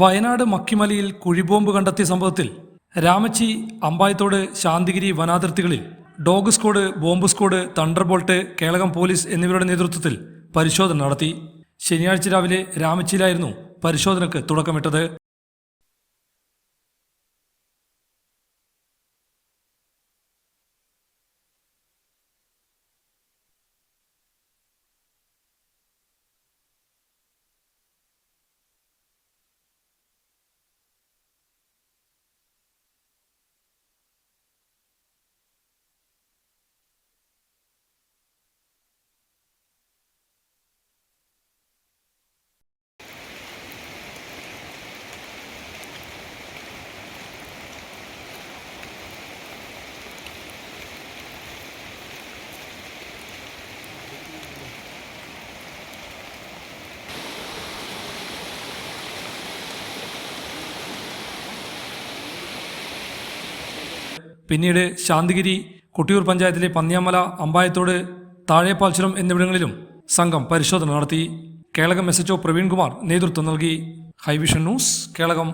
വയനാട് മക്കിമലയിൽ കുഴിബോംബ് കണ്ടെത്തിയ സംഭവത്തിൽ Ramachi Ambayathode Shantigiri വനാതിർത്തികളിൽ dog squad bomb squad thunderbolt Kelakam police എന്നിവരുടെ നേതൃത്വത്തിൽ പരിശോധന നടത്തി. ശനിയാഴ്ച രാവിലെ രാമച്ചിയിലായിരുന്നു പരിശോധനയ്ക്ക് തുടക്കമിട്ടത്. പിന്നീട് ശാന്തിഗിരി കൊട്ടിയൂർ പഞ്ചായത്തിലെ പന്നിയാമല അമ്പായത്തോട് താഴെപ്പാൽച്ചുരം എന്നിവിടങ്ങളിലും സംഘം പരിശോധന നടത്തി. കേളകം എസ് എച്ച്ഒ പ്രവീൺകുമാർ നേതൃത്വം നൽകി. High vision news Kelakam.